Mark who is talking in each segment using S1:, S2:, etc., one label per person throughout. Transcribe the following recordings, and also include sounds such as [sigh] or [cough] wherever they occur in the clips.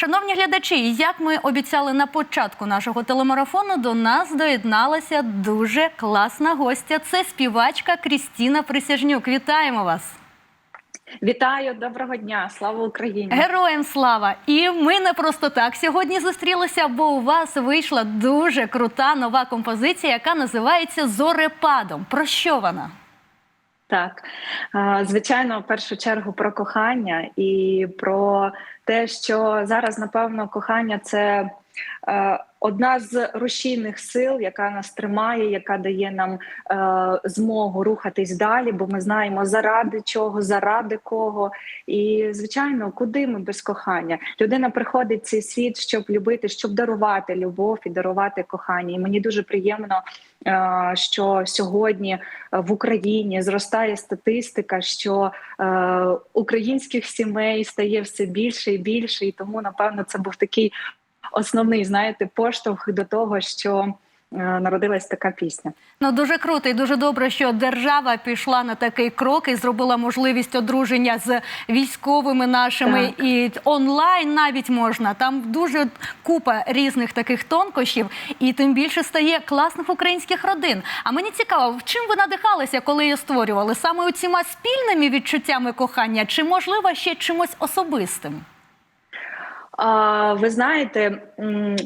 S1: Шановні глядачі, як ми обіцяли на початку нашого телемарафону, до нас доєдналася дуже класна гостя. Це співачка Крістіна Присяжнюк. Вітаємо вас!
S2: Вітаю, доброго дня! Слава Україні!
S1: Героям слава! І ми не просто так сьогодні зустрілися, бо у вас вийшла дуже крута нова композиція, яка називається Зорепадом. Про що вона?
S2: Так, звичайно, в першу чергу про кохання і про те, що зараз, напевно, кохання це е, одна з рушійних сил, яка нас тримає, яка дає нам е, змогу рухатись далі, бо ми знаємо заради чого, заради кого. І звичайно, куди ми без кохання? Людина приходить в цей світ, щоб любити, щоб дарувати любов і дарувати кохання. І мені дуже приємно, е, що сьогодні в Україні зростає статистика, що е, українських сімей стає все більше і більше, і тому напевно це був такий основний, знаєте, поштовх до того, що е, народилась така пісня.
S1: Ну дуже круто і дуже добре, що держава пішла на такий крок і зробила можливість одруження з військовими нашими
S2: Так.
S1: і онлайн навіть можна. Там дуже купа різних таких тонкощів, і тим більше стає класних українських родин. А мені цікаво, в чим ви надихалися, коли її створювали? Саме оціма спільними відчуттями кохання, чи можливо ще чимось особистим?
S2: Ви знаєте,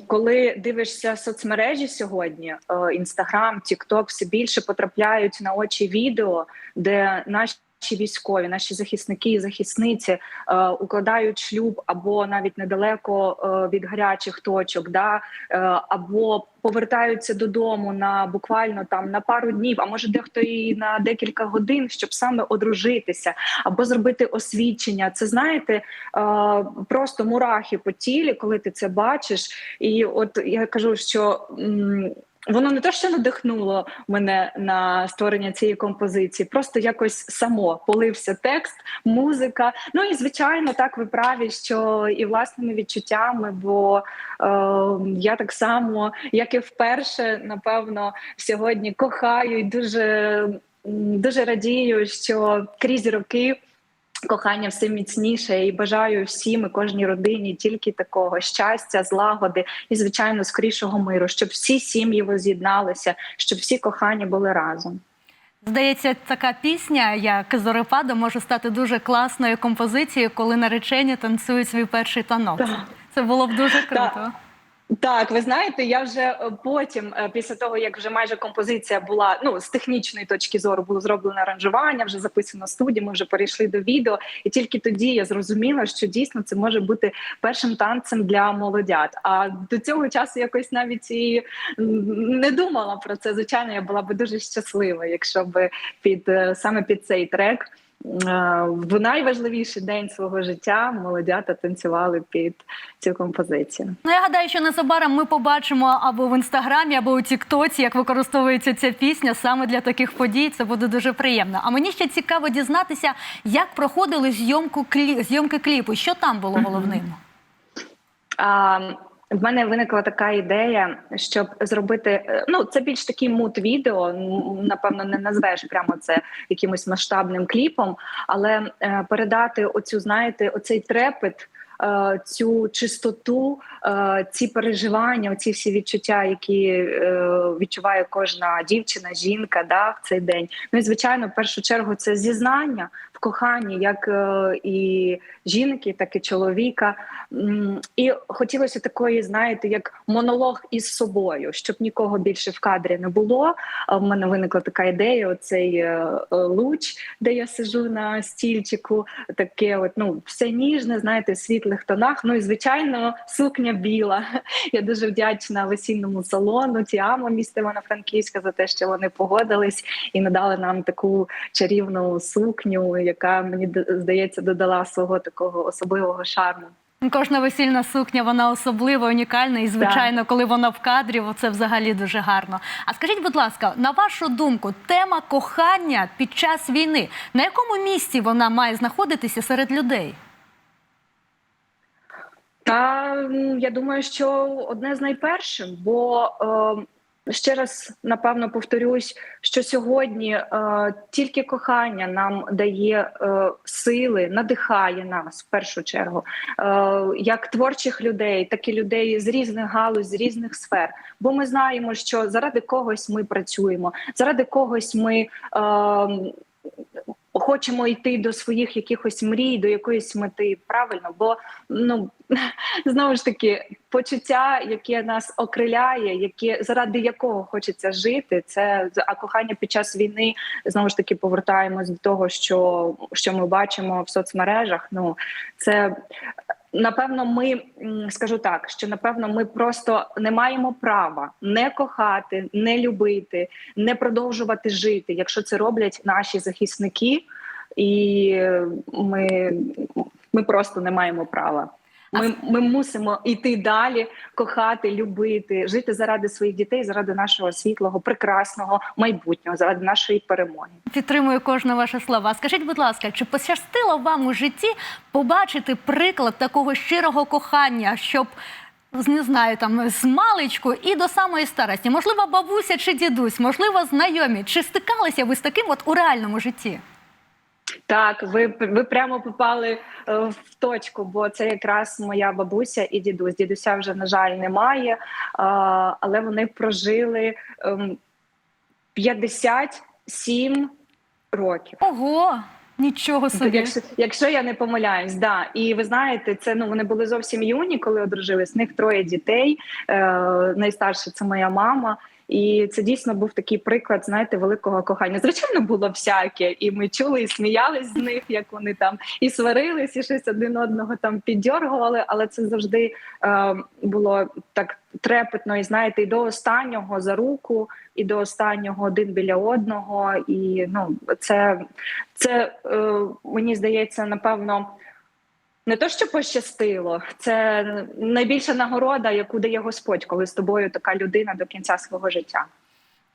S2: коли дивишся соцмережі сьогодні, інстаграм, тікток, все більше потрапляють на очі відео, де наші військові, наші захисники і захисниці е, укладають шлюб або навіть недалеко е, від гарячих точок, да е, або повертаються додому на буквально там на пару днів, а може дехто і на декілька годин, щоб саме одружитися або зробити освідчення. Це знаєте, е, просто мурахи по тілі, коли ти це бачиш. І от я кажу, що. м, Воно не те, що надихнуло мене на створення цієї композиції, просто якось само полився текст, музика. Ну і звичайно, так ви праві, що і власними відчуттями, бо е, я так само, як і вперше, напевно, сьогодні кохаю і дуже, дуже радію, що крізь роки. Кохання все міцніше і бажаю всім і кожній родині тільки такого щастя, злагоди і звичайно скорішого миру, щоб всі сім'ї воз'єдналися, щоб всі кохання були разом.
S1: Здається, така пісня, як Зорепада, може стати дуже класною композицією, коли наречені танцюють свій перший танок.
S2: Так.
S1: Це було б дуже круто.
S2: Так. Так, ви знаєте, я вже е, потім, е, після того як вже майже композиція була ну з технічної точки зору, було зроблено аранжування, вже записано студії. Ми вже перейшли до відео, і тільки тоді я зрозуміла, що дійсно це може бути першим танцем для молодят. А до цього часу якось навіть і не думала про це. Звичайно, я була би дуже щаслива, якщо б під е, саме під цей трек. Е, В найважливіший день свого життя молодята танцювали під цю композицію.
S1: Ну я гадаю, що незабаром ми побачимо або в інстаграмі, або у Тіктоці, як використовується ця пісня саме для таких подій. Це буде дуже приємно. А мені ще цікаво дізнатися, як проходили зйомку клі... зйомки кліпу. Що там було [laughs] головним?
S2: А, в мене виникла така ідея, щоб зробити е, ну це більш такий мут відео. Напевно, не назвеш прямо це якимось масштабним кліпом, але е, передати оцю, знаєте, оцей трепет. е, Цю чистоту, ці переживання, ці всі відчуття, які е, відчуває кожна дівчина, жінка, да, в цей день. Ну і звичайно, в першу чергу, це зізнання в коханні, як е, і жінки, так і чоловіка. І хотілося такої, знаєте, як монолог із собою, щоб нікого більше в кадрі не було. В мене виникла така ідея: оцей е, е, луч, де я сижу на стільчику, таке, от ну все ніжне, знаєте, в світлих тонах. Ну і звичайно, сукня біла. Я дуже вдячна весільному салону Тіамо міста Івано-Франківська за те, що вони погодились і надали нам таку чарівну сукню, яка мені здається додала свого такого особливого шарму.
S1: Кожна весільна сукня вона особлива, унікальна, і звичайно, коли вона в кадрі, це взагалі дуже гарно. А скажіть, будь ласка, на вашу думку, тема кохання під час війни на якому місці вона має знаходитися серед людей?
S2: Та я думаю, що одне з найпершим, бо е, ще раз напевно повторюсь, що сьогодні е, тільки кохання нам дає е, сили, надихає нас в першу чергу, е, як творчих людей, так і людей з різних галузь, з різних сфер. Бо ми знаємо, що заради когось ми працюємо, заради когось ми. Е, Хочемо йти до своїх якихось мрій, до якоїсь мети правильно, бо ну [laughs] знову ж таки почуття, яке нас окриляє, яке заради якого хочеться жити, це а кохання під час війни знову ж таки повертаємось до того, що, що ми бачимо в соцмережах. Ну це напевно, ми скажу так, що напевно ми просто не маємо права не кохати, не любити, не продовжувати жити, якщо це роблять наші захисники, і ми, ми просто не маємо права. Ми, ми мусимо йти далі, кохати, любити, жити заради своїх дітей, заради нашого світлого, прекрасного майбутнього, заради нашої перемоги.
S1: Підтримую кожне ваше слова. Скажіть, будь ласка, чи пощастило вам у житті побачити приклад такого щирого кохання, щоб не знаю, там з маличку і до самої старості? Можливо, бабуся чи дідусь, можливо, знайомі. Чи стикалися ви з таким от у реальному житті?
S2: Так, ви ви прямо попали е, в точку, бо це якраз моя бабуся і дідусь. Дідуся вже на жаль немає, е, але вони прожили е, 57 років.
S1: Ого, нічого собі.
S2: Якщо, якщо я не помиляюсь, да. І ви знаєте, це ну вони були зовсім юні, коли одружились. В них троє дітей. Е, найстарша це моя мама. І це дійсно був такий приклад, знаєте, великого кохання. Звичайно, було всяке, і ми чули і сміялись з них, як вони там і сварились, і щось один одного там піддьоргували. Але це завжди е, було так трепетно, і знаєте, і до останнього за руку, і до останнього один біля одного. І ну це, це е, мені здається, напевно. Не то, що пощастило, це найбільша нагорода, яку дає Господь, коли з тобою така людина до кінця свого життя.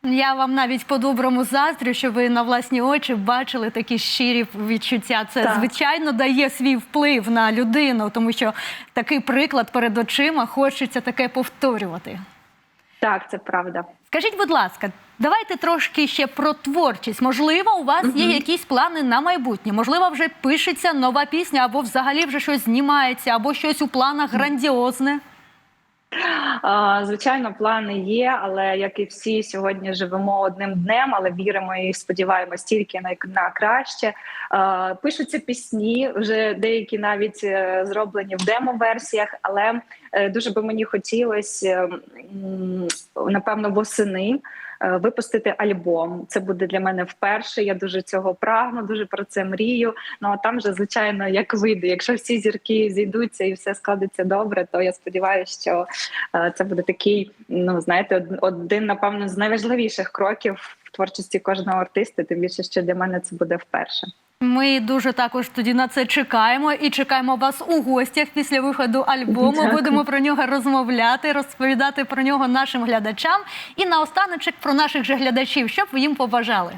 S1: Я вам навіть по-доброму заздрю, що ви на власні очі бачили такі щирі відчуття. Це
S2: Так.
S1: звичайно дає свій вплив на людину, тому що такий приклад перед очима хочеться таке повторювати.
S2: Так, це правда.
S1: Скажіть, будь ласка, давайте трошки ще про творчість. Можливо, у вас є якісь плани на майбутнє? Можливо, вже пишеться нова пісня, або взагалі вже щось знімається, або щось у планах грандіозне.
S2: Звичайно, плани є, але як і всі сьогодні живемо одним днем, але віримо і сподіваємось тільки на, на краще. Пишуться пісні, вже деякі навіть е, зроблені в демо-версіях, але е, дуже би мені хотілося напевно восени. Е, Випустити альбом, це буде для мене вперше. Я дуже цього прагну, дуже про це мрію. Ну а там вже звичайно як вийде. Якщо всі зірки зійдуться і все складеться добре, то я сподіваюся, що е, це буде такий, ну знаєте, од- один напевно з найважливіших кроків в творчості кожного артиста. Тим більше, що для мене це буде вперше.
S1: Ми дуже також тоді на це чекаємо і чекаємо вас у гостях після виходу альбому.
S2: Дякую.
S1: Будемо про нього розмовляти, розповідати про нього нашим глядачам. І наостаночок про наших же глядачів, що б ви їм побажали.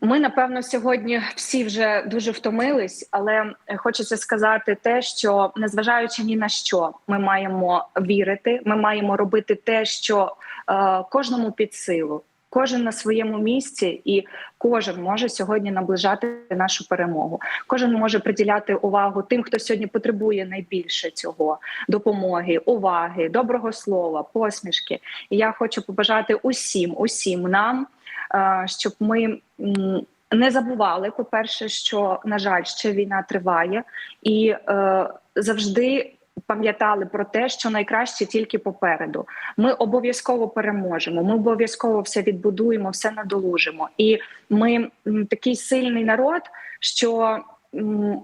S2: Ми напевно сьогодні всі вже дуже втомились, але хочеться сказати те, що незважаючи ні на що, ми маємо вірити. Ми маємо робити те, що е, кожному під силу, кожен на своєму місці, і кожен може сьогодні наближати нашу перемогу. Кожен може приділяти увагу тим, хто сьогодні потребує найбільше цього допомоги, уваги, доброго слова, посмішки. І я хочу побажати усім, усім нам е, щоб ми не забували, по-перше, що на жаль, ще війна триває, і е, завжди пам'ятали про те, що найкраще тільки попереду. Ми обов'язково переможемо. Ми обов'язково все відбудуємо, все надолужимо. І ми такий сильний народ, що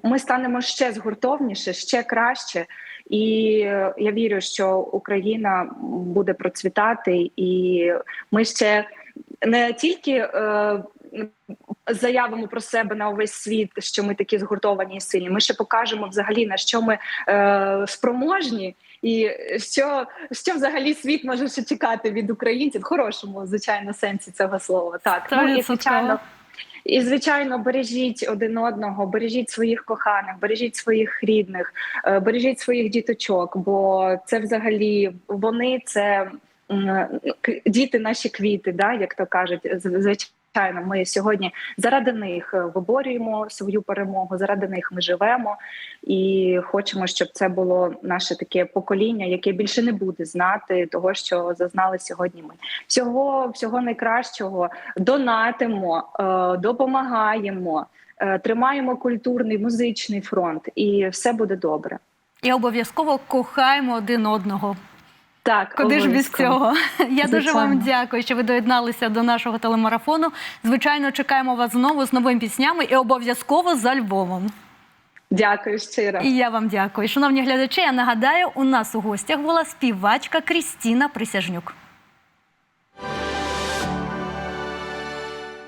S2: ми станемо ще згуртовніше, ще краще. І я вірю, що Україна буде процвітати, і ми ще не тільки е, заявимо про себе на увесь світ, що ми такі згуртовані і сильні. Ми ще покажемо взагалі на що ми е, спроможні, і що, що взагалі світ може ще чекати від українців в хорошому, звичайно, сенсі цього слова. Так ну і звичайно. І звичайно, бережіть один одного, бережіть своїх коханих, бережіть своїх рідних, е, бережіть своїх діточок, бо це взагалі вони це к- діти наші квіти, да, як то кажуть, З- звичайно. Ми сьогодні заради них е, виборюємо свою перемогу, заради них ми живемо і хочемо, щоб це було наше таке покоління, яке більше не буде знати того, що зазнали сьогодні. Ми всього, всього найкращого донатимо, е, допомагаємо, е, тримаємо культурний музичний фронт, і все буде добре.
S1: І обов'язково кохаємо один одного.
S2: Так,
S1: Куди ж без цього? [laughs] Я дуже вам дякую, що ви доєдналися до нашого телемарафону. Звичайно, чекаємо вас знову з новими піснями і обов'язково за Львовом.
S2: Дякую щиро.
S1: І я вам дякую. Шановні глядачі, я нагадаю, у нас у гостях була співачка Крістіна Присяжнюк.